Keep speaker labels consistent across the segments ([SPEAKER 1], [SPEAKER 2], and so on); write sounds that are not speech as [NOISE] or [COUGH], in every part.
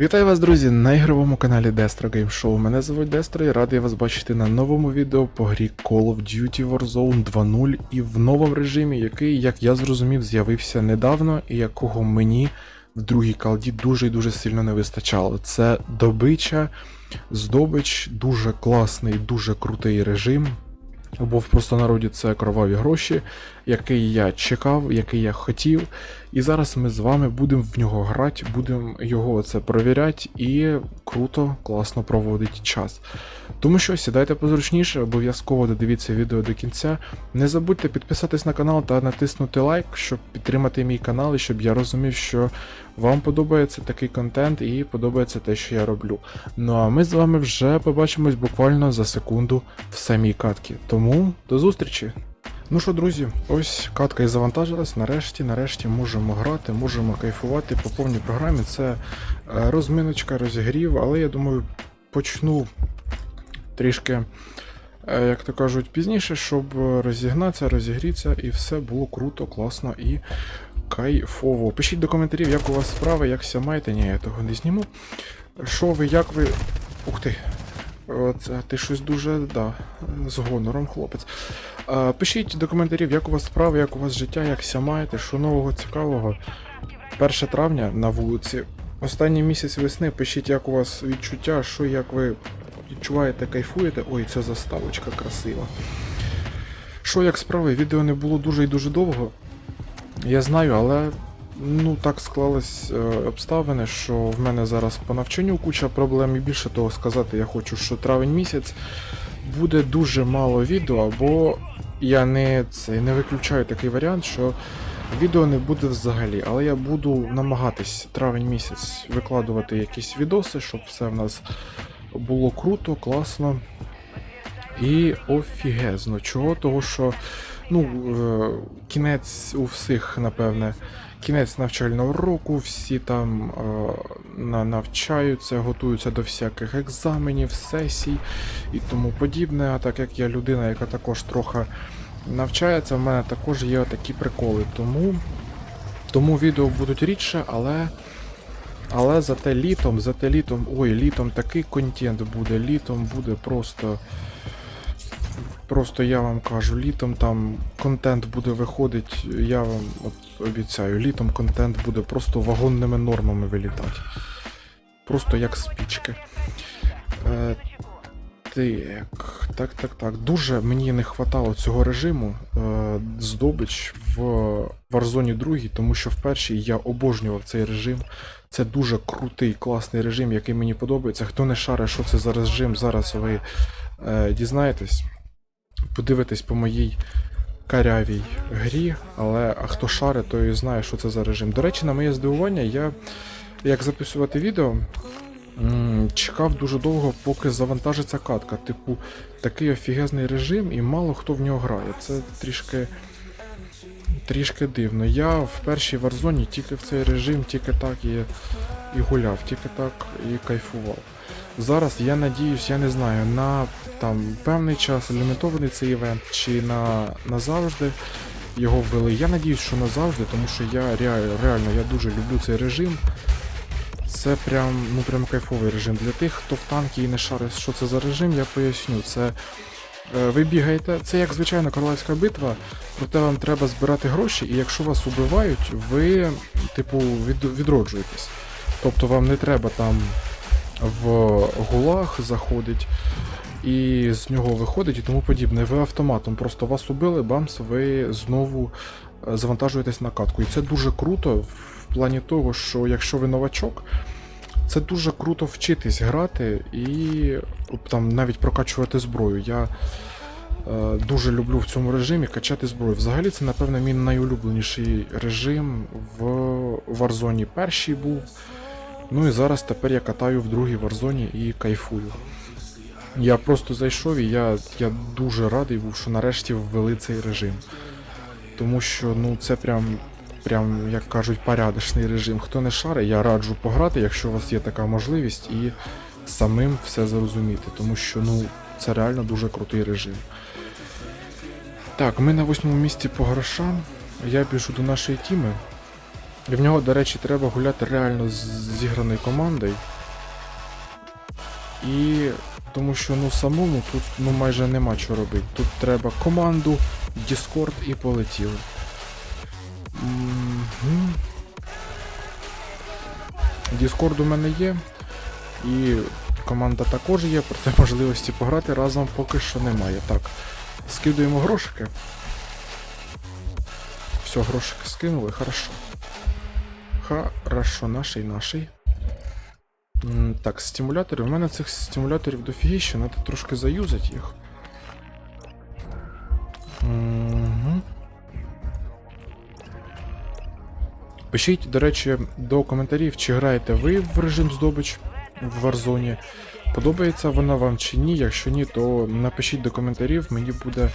[SPEAKER 1] Вітаю вас, друзі, на ігровому каналі Destro Game Show. Мене звуть Дестро і радий вас бачити на новому відео по грі Call of Duty Warzone 2.0 і в новому режимі, який, як я зрозумів, з'явився недавно і якого мені в другій калді дуже і дуже сильно не вистачало. Це добича, здобич, дуже класний, дуже крутий режим. Або в простонароді це кроваві гроші, який я чекав, який я хотів. І зараз ми з вами будемо в нього грати, будемо його це перевіряти і круто, класно проводити час. Тому що сідайте позручніше, обов'язково додивіться відео до кінця. Не забудьте підписатись на канал та натиснути лайк, щоб підтримати мій канал і щоб я розумів, що вам подобається такий контент і подобається те, що я роблю. Ну а ми з вами вже побачимось буквально за секунду в самій катці. Тому до зустрічі! Ну що, друзі, ось катка і завантажилась. Нарешті, нарешті можемо грати, можемо кайфувати по повній програмі. Це е, розминочка, розігрів, але я думаю, почну трішки, е, як то кажуть, пізніше, щоб розігнатися, розігрітися і все було круто, класно і кайфово. Пишіть до коментарів, як у вас справи, як ся маєте. Ні, я того не зніму. Що ви, як ви. Ух ти. От, ти щось дуже, да, з гонором, хлопець. Пишіть до коментарів, як у вас справи, як у вас життя, як ся маєте, що нового цікавого. 1 травня на вулиці. Останній місяць весни. Пишіть, як у вас відчуття, що як ви відчуваєте, кайфуєте. Ой, це заставочка красива. Що як справи? Відео не було дуже і дуже довго. Я знаю, але ну так склались е, обставини, що в мене зараз по навчанню куча проблем, і більше того сказати, я хочу, що травень місяць буде дуже мало відео, або я не, це, не виключаю такий варіант, що відео не буде взагалі, але я буду намагатись травень місяць викладувати якісь відоси, щоб все в нас було круто, класно і офігезно. Чого? Того, що ну, е, кінець у всіх, напевне, кінець навчального року, всі там е, навчаються, готуються до всяких екзаменів, сесій і тому подібне. А так як я людина, яка також трохи навчається, в мене також є такі приколи. Тому, тому відео будуть рідше, але. Але зате літом, зате літом, ой, літом такий контент буде, літом буде просто. Просто я вам кажу, літом там контент буде виходити, я вам от обіцяю, літом контент буде просто вагонними нормами вилітати. Просто як спічки. Е, так, так, так, так. Дуже мені не хватало цього режиму е, здобич в Warzone 2, тому що в першій я обожнював цей режим. Це дуже крутий, класний режим, який мені подобається. Хто не шарить, що це за режим, зараз ви е, дізнаєтесь. Подивитесь по моїй карявій грі, але а хто шарить, той знає, що це за режим. До речі, на моє здивування, я як записувати відео. Чекав дуже довго, поки завантажиться катка. Типу, такий офігезний режим, і мало хто в нього грає. Це трішки. Трішки дивно. Я в першій варзоні тільки в цей режим, тільки так і, і гуляв, тільки так і кайфував. Зараз я надіюсь, я не знаю, на там певний час лімітований цей івент чи на назавжди його ввели. Я надіюсь, що назавжди, тому що я реально, я дуже люблю цей режим. Це прям, ну прям кайфовий режим. Для тих, хто в танки і не шарить, що це за режим, я поясню. Це е, ви бігаєте, це як звичайна королевська битва, проте вам треба збирати гроші, і якщо вас убивають, ви, типу, від, відроджуєтесь. Тобто вам не треба там в гулаг заходить і з нього виходить і тому подібне. Ви автоматом просто вас убили, бамс, ви знову е, завантажуєтесь на катку. І це дуже круто в плані того, що якщо ви новачок, це дуже круто вчитись грати і там навіть прокачувати зброю. Я е, дуже люблю в цьому режимі качати зброю. Взагалі, це, напевно, мій найулюбленіший режим в Warzone. Перший був. Ну і зараз тепер я катаю в другій Warzone і кайфую. Я просто зайшов і я, я дуже радий був, що нарешті ввели цей режим. Тому що ну це прям, прям, як кажуть, порядочний режим. Хто не шарить, я раджу пограти, якщо у вас є така можливість, і самим все зрозуміти. Тому що ну, це реально дуже крутий режим. Так, ми на восьмому місці по грошам. Я біжу до нашої тіми. І в нього, до речі, треба гуляти реально з зіграною командою. І тому що ну самому тут ну майже нема що робити. Тут треба команду, Discord і полетіли. Discord у мене є. І команда також є, проте [LAUGHS] можливості пограти разом поки що немає. Так, скидуємо грошики. Все, грошики скинули, хорошо. Хорошо, наший, наший. Так, стимулятори. У мене цих стимуляторів дофігіще, треба трошки заюзати їх. Мгм. Пишіть, до речі, до коментарів, чи граєте ви в режим здобич в Warzone. Подобається вона вам чи ні. Якщо ні, то напишіть до коментарів, мені буде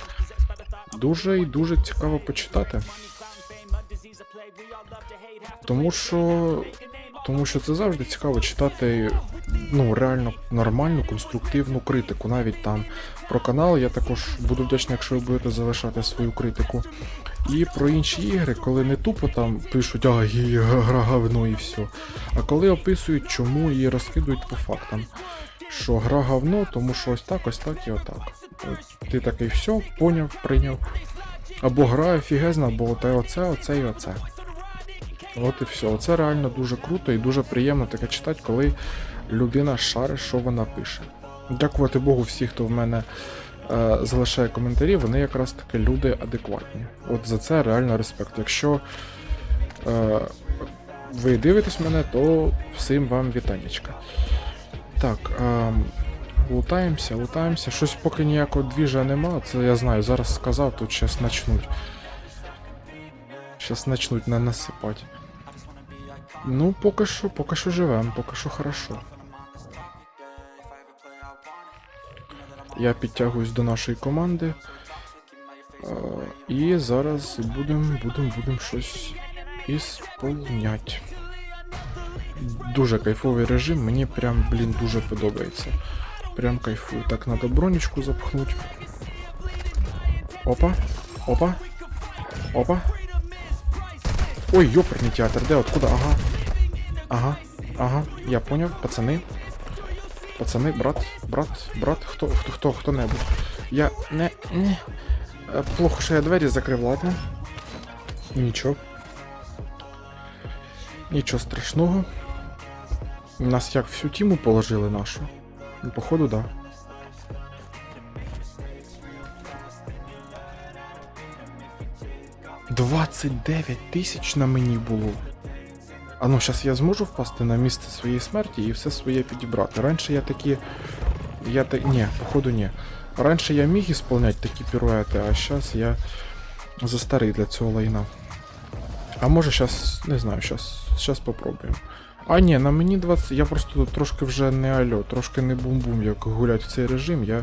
[SPEAKER 1] дуже і дуже цікаво почитати. Тому що. Тому що це завжди цікаво читати ну, реально нормальну, конструктивну критику. Навіть там про канал я також буду вдячний, якщо ви будете залишати свою критику. І про інші ігри, коли не тупо там пишуть, а гра говно і все. А коли описують, чому її розкидують по фактам. Що гра говно, тому що ось так, ось так і отак. От Ти такий все, поняв, прийняв. Або гра офігезна, або оте, оце, оце і оце. От і все. Оце реально дуже круто і дуже приємно таке читати, коли людина шарить, що вона пише. Дякувати Богу, всі, хто в мене е, залишає коментарі, вони якраз таки люди адекватні. От за це реально респект. Якщо е, ви дивитесь мене, то всім вам вітанечка. Так, е, лутаємося, лутаємося. Щось поки ніякого двіжа нема, це я знаю, зараз сказав, тут щас начнуть. Щас начнуть на насипати. Ну, поки що, поки що живем, поки що хорошо. Я підтягуюсь до нашої команди. Е, і зараз будем, будем, будем щось ісполнять. Дуже кайфовий режим, мені прям, блін, дуже подобається. Прям кайфую. Так, надо бронечку запхнуть. Опа, опа, опа. Ой, ёперный театр, де, откуда? Ага. Ага, ага, я понял, пацани. Пацани, брат, брат, брат, хто, хто, хто, хто небудь. Я не. не. Е, Плохо, що я двері закрив, ладно. Нічого. Нічого страшного. Нас як всю тіму положили нашу. Ну, Походу, да. Двадцять дев'ять тисяч на мені було. А ну, зараз я зможу впасти на місце своєї смерті і все своє підібрати. Раніше я такі. Я так. Ні, походу ні. Раніше я міг ісполняти такі піруети, а зараз я застарий для цього лайна. А може зараз, не знаю, зараз щас попробуємо. А ні, на мені 20. Я просто трошки вже не альо, трошки не бум-бум, як гулять в цей режим. Я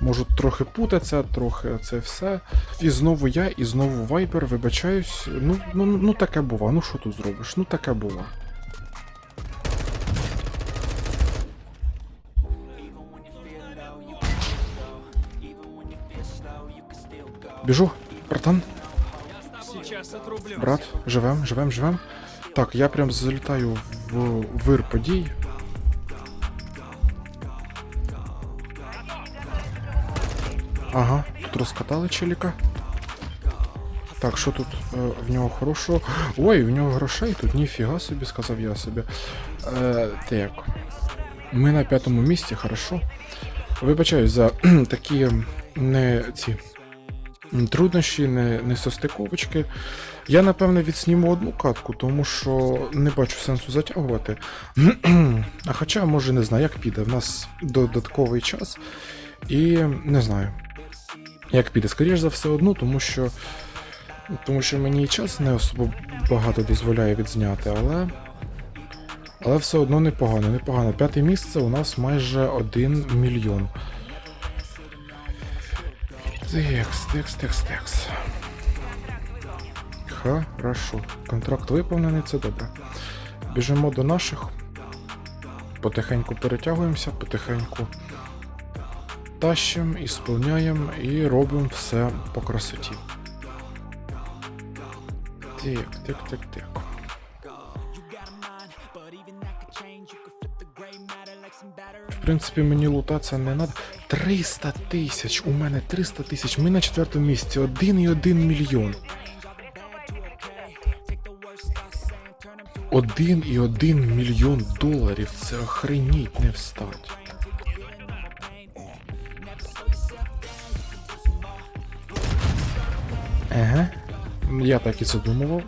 [SPEAKER 1] можу трохи путатися, трохи це все. І знову я, і знову вайпер, вибачаюсь. Ну, ну, ну таке бува, ну що тут зробиш? Ну таке бува. Біжу, братан. Брат, живем, живем, живем. Так, я прям залітаю в вир подій. Ага, тут розкатали челіка. Так, що тут е, в нього хорошого? Ой, в нього грошей тут ніфіга собі, сказав я собі. Е, так. Ми на п'ятому місці, хорошо. Вибачаю за [CLEARS THROAT] такі не ці труднощі, не, не состиковочки. Я, напевне, відсніму одну катку, тому що не бачу сенсу затягувати. [CLEARS THROAT] а хоча, може, не знаю, як піде. В нас додатковий час. І не знаю, як піде. Скоріше за все одну, тому що. Тому що мені і час не особо багато дозволяє відзняти, але. Але все одно непогано, непогано. П'яте місце у нас майже 1 мільйон. Текс, текс, текс, текс. Хорошо. Контракт виповнений, це добре. Біжимо до наших. Потихеньку перетягуємося, потихеньку тащимо, і сповняємо, і робимо все по красоті. Так, так, так, так. В принципі, мені лутатися не треба. 300 тисяч. У мене 300 тисяч. Ми на четвертому місці. 1,1 мільйон. 1,1 мільйон доларів. Це охреніть не встать. Еге. Я так і задумував.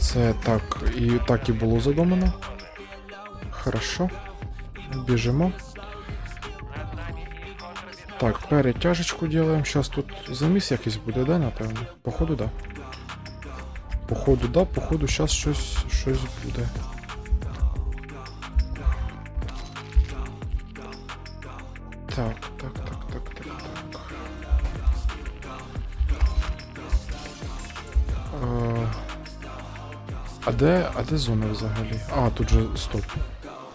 [SPEAKER 1] Це так і так і було задумано. Хорошо. Біжимо. Так, перетяжечку делаем. Сейчас тут заміс якийсь буде, да, напевно? Походу, да. Походу, да, походу, сейчас щось, щось буде. Так, так, А де, а де зона взагалі? А, тут же стоп.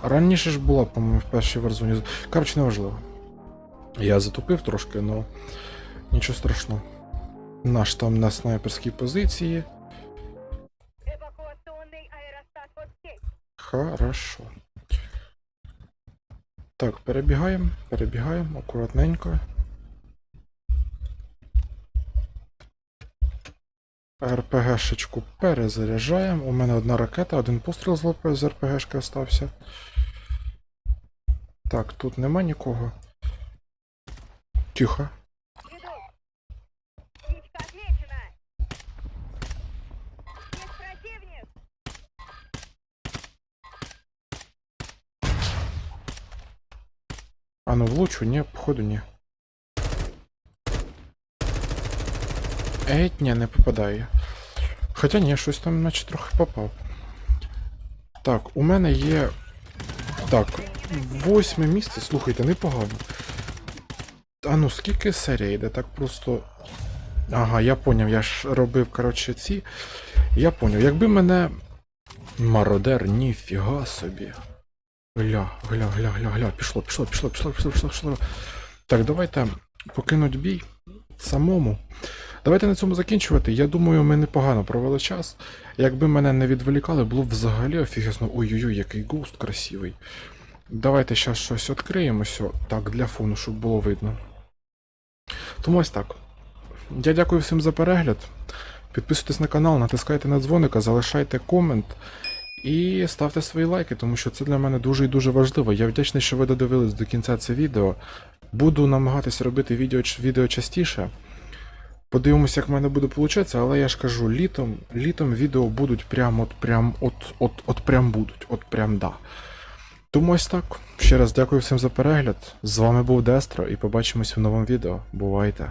[SPEAKER 1] Раніше ж була, по-моєму, в першій верзоні. Коротше, неважливо. Я затупив трошки, але нічого страшного. Наш там на снайперській позиції.
[SPEAKER 2] Эвакуационный аэростат под сеть.
[SPEAKER 1] Хорошо. Так, перебігаємо, перебігаємо, акуратненько. РПГшечку перезаряджаємо. У мене одна ракета, один постріл з ЛП з РПГшки остався. Так, тут нема нікого. Тихо. А ну влучу, ні, походу ні. Еть, ні, не попадає. Хоча ні, щось там наче трохи попав. Так, у мене є. Так, восьме місце, слухайте, непогано. А ну скільки серій йде? Так просто. Ага, я поняв, я ж робив, коротше, ці. Я поняв, якби мене. Мародер, ніфіга собі. Гля, гля, гля, гля, гля, пішло, пішло, пішло, пішло, пішло, пішло, пішло. Так, давайте покинуть бій самому. Давайте на цьому закінчувати. Я думаю, ми непогано провели час. Якби мене не відволікали, було б взагалі офігезно. Ой-ой-ой, який густ красивий. Давайте зараз щось відкриємося. Так, для фону, щоб було видно. Тому ось так. Я дякую всім за перегляд. Підписуйтесь на канал, натискайте на дзвоника, залишайте комент. І ставте свої лайки, тому що це для мене дуже і дуже важливо. Я вдячний, що ви додивились до кінця це відео. Буду намагатися робити відео, відео частіше. Подивимося, як в мене буде получатися, але я ж кажу, літом, літом відео будуть прям от прям от, от, от прям будуть, от прям да. Тому ось так. Ще раз дякую всім за перегляд. З вами був Дестро і побачимось в новому відео. Бувайте!